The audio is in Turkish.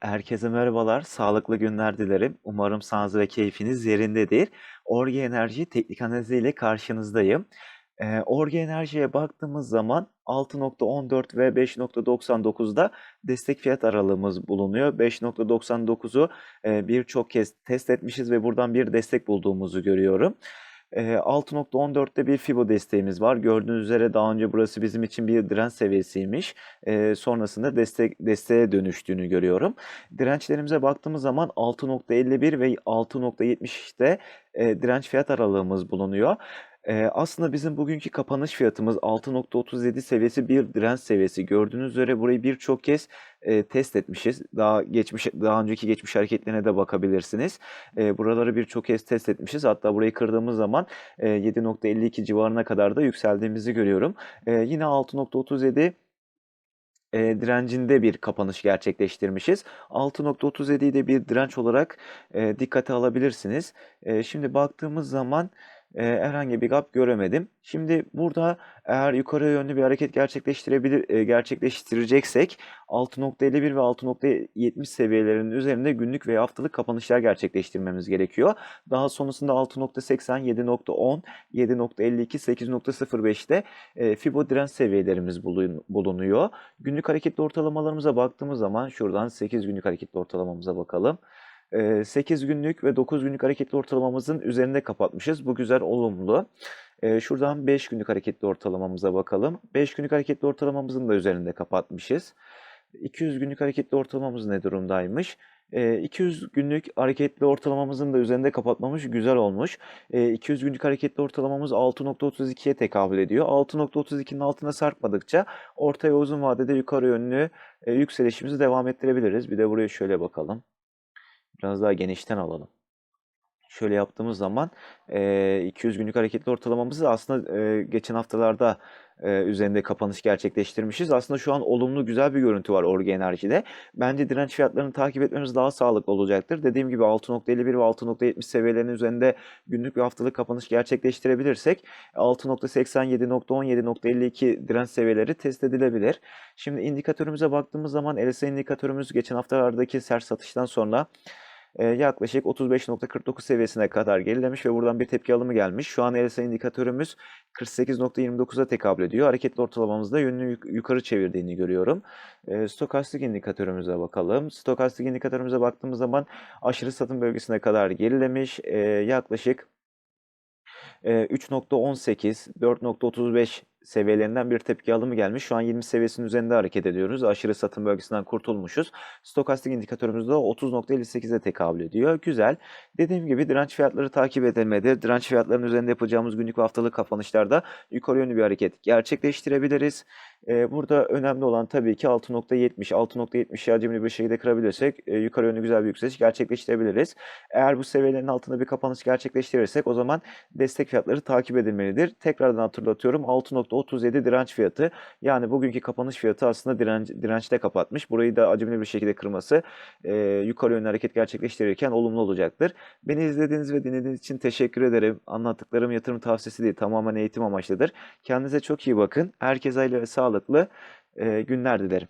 Herkese merhabalar, sağlıklı günler dilerim. Umarım sağlığınız ve keyfiniz yerindedir. Orge Enerji teknik analizi ile karşınızdayım. Eee, Orge Enerji'ye baktığımız zaman 6.14 ve 5.99'da destek fiyat aralığımız bulunuyor. 5.99'u eee, birçok kez test etmişiz ve buradan bir destek bulduğumuzu görüyorum. Eee, 6.14'te bir Fibo desteğimiz var. Gördüğünüz üzere daha önce burası bizim için bir direnç seviyesiymiş. Sonrasında destek desteğe dönüştüğünü görüyorum. Dirençlerimize baktığımız zaman 6.51 ve 6.70'te eee, direnç fiyat aralığımız bulunuyor. Eee, aslında bizim bugünkü kapanış fiyatımız 6.37 seviyesi bir direnç seviyesi. Gördüğünüz üzere burayı birçok kez eee, test etmişiz. Daha geçmiş daha önceki geçmiş hareketlerine de bakabilirsiniz. Eee, buraları birçok kez test etmişiz. Hatta burayı kırdığımız zaman eee, 7.52 civarına kadar da yükseldiğimizi görüyorum. Eee, yine 6.37 eee, direncinde bir kapanış gerçekleştirmişiz. 6.37'yi de bir direnç olarak eee, dikkate alabilirsiniz. Eee, şimdi baktığımız zaman eee, herhangi bir gap göremedim. Şimdi burada eğer yukarı yönlü bir hareket gerçekleştirebilir eee, gerçekleştireceksek 6.51 ve 6.70 seviyelerinin üzerinde günlük ve haftalık kapanışlar gerçekleştirmemiz gerekiyor. Daha sonrasında 6.80, 7.10, 7.52, 8.05'te eee, Fibo direnç seviyelerimiz bulun- bulunuyor. Günlük hareketli ortalamalarımıza baktığımız zaman şuradan 8 günlük hareketli ortalamamıza bakalım. Eee, 8 günlük ve 9 günlük hareketli ortalamamızın üzerinde kapatmışız. Bu güzel, olumlu. Şuradan 5 günlük hareketli ortalamamıza bakalım. 5 günlük hareketli ortalamamızın da üzerinde kapatmışız. 200 günlük hareketli ortalamamız ne durumdaymış? Eee, 200 günlük hareketli ortalamamızın da üzerinde kapatmamış, güzel olmuş. Eee, 200 günlük hareketli ortalamamız 6.32'ye tekabül ediyor. 6.32'nin altına sarkmadıkça orta ve uzun vadede yukarı yönlü yükselişimizi devam ettirebiliriz. Bir de buraya şöyle bakalım. Biraz daha genişten alalım. Şöyle yaptığımız zaman eee, 200 günlük hareketli ortalamamızı aslında geçen haftalarda üzerinde kapanış gerçekleştirmişiz. Aslında şu an olumlu güzel bir görüntü var Orge Enerji'de. Bence direnç fiyatlarını takip etmemiz daha sağlıklı olacaktır. Dediğim gibi 6.51 ve 6.70 seviyelerinin üzerinde günlük ve haftalık kapanış gerçekleştirebilirsek 6.80, 7.10, 7.52 direnç seviyeleri test edilebilir. Şimdi indikatörümüze baktığımız zaman RSI indikatörümüz geçen haftalardaki sert satıştan sonra yaklaşık 35.49 seviyesine kadar gerilemiş ve buradan bir tepki alımı gelmiş. Şu an RSI indikatörümüz 48.29'a tekabül ediyor. Hareketli ortalamamızda yönünü yuk- yukarı çevirdiğini görüyorum. Eee, stokastik indikatörümüze bakalım. Stokastik indikatörümüze baktığımız zaman aşırı satım bölgesine kadar gerilemiş. Eee, yaklaşık eee, 3.18, 4.35 seviyelerinden bir tepki alımı gelmiş. Şu an 20 seviyesinin üzerinde hareket ediyoruz. Aşırı satım bölgesinden kurtulmuşuz. Stokastik indikatörümüz de 30.58'e tekabül ediyor. Güzel. Dediğim gibi direnç fiyatları takip edilmedi. Direnç fiyatlarının üzerinde yapacağımız günlük ve haftalık kapanışlarda yukarı yönlü bir hareket gerçekleştirebiliriz. Burada önemli olan tabii ki 6.70, 6.70'i hacimli bir şekilde kırabilirsek yukarı yönlü güzel bir yükseliş gerçekleştirebiliriz. Eğer bu seviyelerin altında bir kapanış gerçekleştirirsek o zaman destek fiyatları takip edilmelidir. Tekrardan hatırlatıyorum 6.37 direnç fiyatı. Yani bugünkü kapanış fiyatı aslında direnç, dirençte kapatmış. Burayı da acımlı bir şekilde kırması yukarı yönlü hareket gerçekleştirirken olumlu olacaktır. Beni izlediğiniz ve dinlediğiniz için teşekkür ederim. Anlattıklarım yatırım tavsiyesi değil, tamamen eğitim amaçlıdır. Kendinize çok iyi bakın. Herkese hayırlı ve sağlıklı eee, günler dilerim.